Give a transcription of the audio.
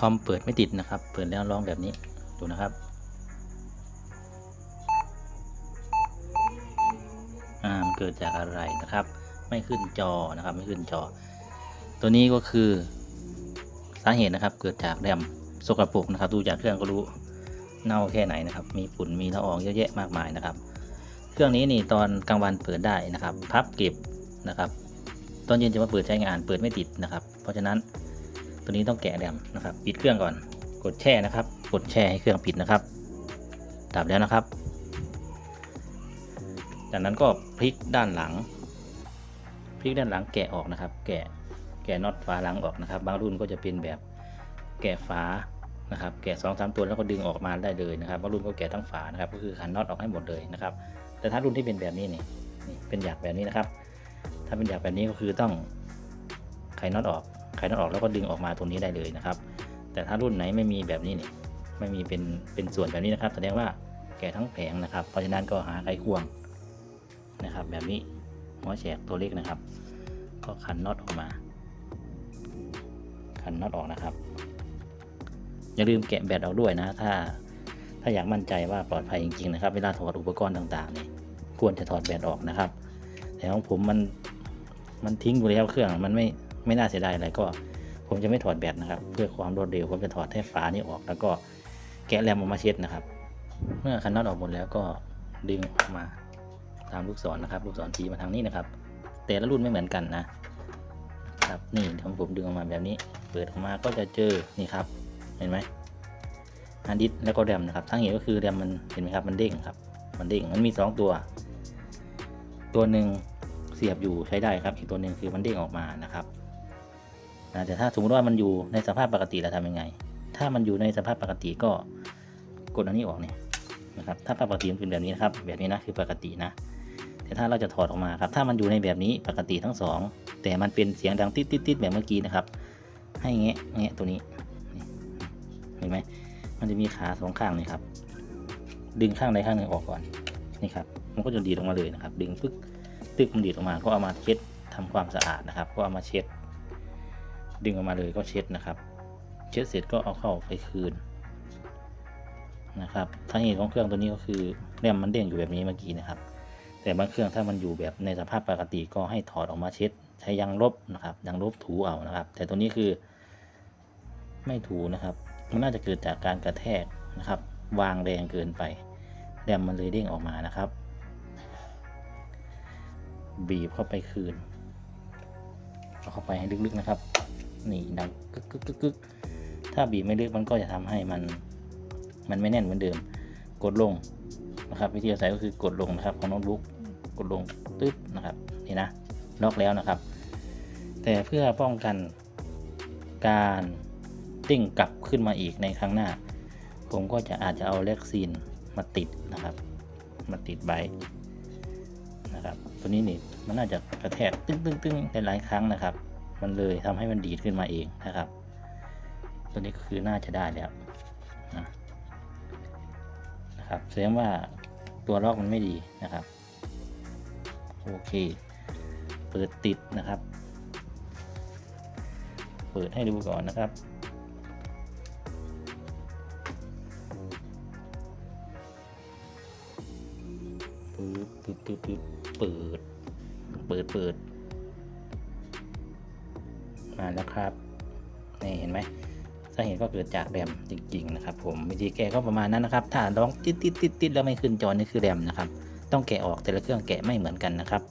คอมเปิดไม่ติดนะครับ เปิดแล้วร้องแบบนี้ดูนะครับอ่ามันเกิดจากอะไรนะครับ ไม่ขึ้นจอนะครับ ไม่ขึ้นจอ ตัวนี้ก็คือสาเหตุนะครับ เกิดจากแรมสกปรกนะครับ ดูจากเครื่องก็รู้เน่าแค่ไหนนะครับ มีฝุ่นมีละอองเยอะแยะมากมายนะครับ เครื่องนี้นี่ตอนกลางวันเปิดได้นะครับ พับเก็บนะครับ ตอนเย็นจะมาเปิดใช้งานเปิดไม่ติดนะครับ เพราะฉะนั้น ตัวนี้ต้องแกะแรมนะครับ ปิดเครื่องก่อน กดแช่นะครับ กดแช่ให้เครื่องปิดนะครับดับแล้วนะครับ จากนั้นก็พลิกด้านหลัง พลิกด้านหลังแกะออกนะครับ แกะ แกะน็อตฝาหลังออกนะครับ บางรุ่นก็จะเป็นแบบแกะฝานะครับ แกะสองสามตัวแล้วก็ดึงออกมาได้เลยนะครับ บางรุ่นก็แกะทั้งฝานะครับ ก็คือขันน็อตออกให้หมดเลยนะครับ แต่ถ้ารุ่นที่เป็นแบบนี้นี่ เป็นอยากแบบนี้นะครับ ถ้าเป็นอยากแบบนี้ก็คือต้องไขน็อตออก ไขน็อตออกแล้วก็ดึงออกมาตรงนี้ได้เลยนะครับ แต่ถ้ารุ่นไหนไม่มีแบบนี้เนี่ยไม่มีเป็นเป็นส่วนแบบนี้นะครับ แสดงว่าแกะทั้งแผงนะครับ เพราะฉะนั้นก็หาไขควงนะครับ แบบนี้หัวแฉกตัวเล็กนะครับ ก็ขันน็อตออกมา ขันน็อตออกนะครับ อย่าลืมแกะแบตออกด้วยนะ ถ้าถ้าอยากมั่นใจว่าปลอดภัยจริงๆนะครับ เวลาถอดอุปกรณ์ต่างๆนี่ควรจะถอดแบตออกนะครับ แต่ของผมมันมันทิ้งอยู่แล้วเครื่องมันไม่ ไม่น่าเสียดายอะไรก็ ผมจะไม่ถอดแบตนะครับ เพื่อความรวดเร็วผมจะถอดแค่ฝานี้ออก แล้วก็แกะแรมออกมาเช็ดนะครับ เมื่อคันน็อตออกหมดแล้วก็ดึงออกมาตามลูกศรนะครับ ลูกศรชี้มาทางนี้นะครับ แต่ละรุ่นไม่เหมือนกันนะครับนี่ของผมดึงออกมาแบบนี้ เปิดออกมาก็จะเจอนี่ครับ เห็นไหมฮาร์ดดิสแล้วก็แรมนะครับทั้งเหตุก็คือแรมมันเห็นไหมครับมันเด้งครับมันเด้งมันมีสองตัว ตัวหนึ่งเสียบอยู่ใช้ได้ครับ อีกตัวหนึ่งคือมันเด้งออกมานะครับ นะแต่ถ้าสมมติว่ามันอยู่ในสภาพปกติเราทำยังไง ถ้ามันอยู่ในสภาพปกติก็กดอันนี้ออกเนี่ยนะครับถ้าปกติมันเป็นแบบนี้นะครับ แบบนี้นะคือปกตินะ แต่ถ้าเราจะถอดออกมาครับ ถ้ามันอยู่ในแบบนี้ปกติทั้งสองแต่มันเป็นเสียงดังติดติดติดแบบเมื่อกี้นะครับ ให้แงะแงะตัวนี้เห็นไหมมันจะมีขาสองข้างนี่ครับ ดึงข้างใดข้างหนึ่งออกก่อนนี่ครับ มันก็จะดีดออกมาเลยนะครับ ดึงปึ๊กตึกมันดีดออกมาก็เอามาเช็ดทำความสะอาดนะครับ ก็เอามาเช็ด ดึงออกมาเลยก็เช็ดนะครับ เช็ดเสร็จก็เอาเข้าไปคืนนะครับทั้งเหตุของเครื่องตัวนี้ก็คือแรมมันเด้งอยู่แบบนี้เมื่อกี้นะครับ แต่บางเครื่องถ้ามันอยู่แบบในสภาพปกติก็ให้ถอดออกมาเช็ด ใช้ยางลบนะครับยางลบถูเอานะครับ แต่ตัวนี้คือไม่ถูนะครับ มันน่าจะเกิดจากการกระแทกนะครับ วางแรงเกินไปแรมมันเลยเด้งออกมานะครับ บีบเข้าไปคืนเอาเข้าไปให้ลึกๆนะครับ นี่ดังกึกกึกกึกกึกถ้าบีบไม่ลึกมันก็จะทำให้มัน มันไม่แน่นเหมือนเดิม กดลงนะครับ วิธีใส่ก็คือกดลงนะครับของโน้ตบุ๊กกดลงตึ๊บนะครับนี่นะล็อกแล้วนะครับ แต่เพื่อป้องกันการติ้งกลับขึ้นมาอีกในครั้งหน้า ผมก็จะอาจจะเอาเล็กซีนมาติดนะครับ มาติดไว้นะครับ ตัวนี้นี่มันน่าจะกระแทกตึ้งตึ้งตึ้งหลายๆครั้งนะครับ มันเลยทำให้มันดีดขึ้นมาเองนะครับ ตัวนี้ก็คือน่าจะได้แล้วนะครับแสดงว่าตัวล็อกมันไม่ดีนะครับ โอเค เปิดติดนะครับ เปิดให้ดูก่อนนะครับปึ๊บปึ๊บปึ๊บปึ๊บเปิด เปิดเปิด มาแล้วครับนี่เห็นไหมสาเหตุก็เกิดจากแรมจริง ๆ นะครับ ผมวิธีแก้ก็ประมาณนั้นนะครับ ถ้าร้องติดติดติดติดแล้วไม่ขึ้นจอนี่คือแรมนะครับ ต้องแกะออกแต่ละเครื่องแกะไม่เหมือนกันนะครับ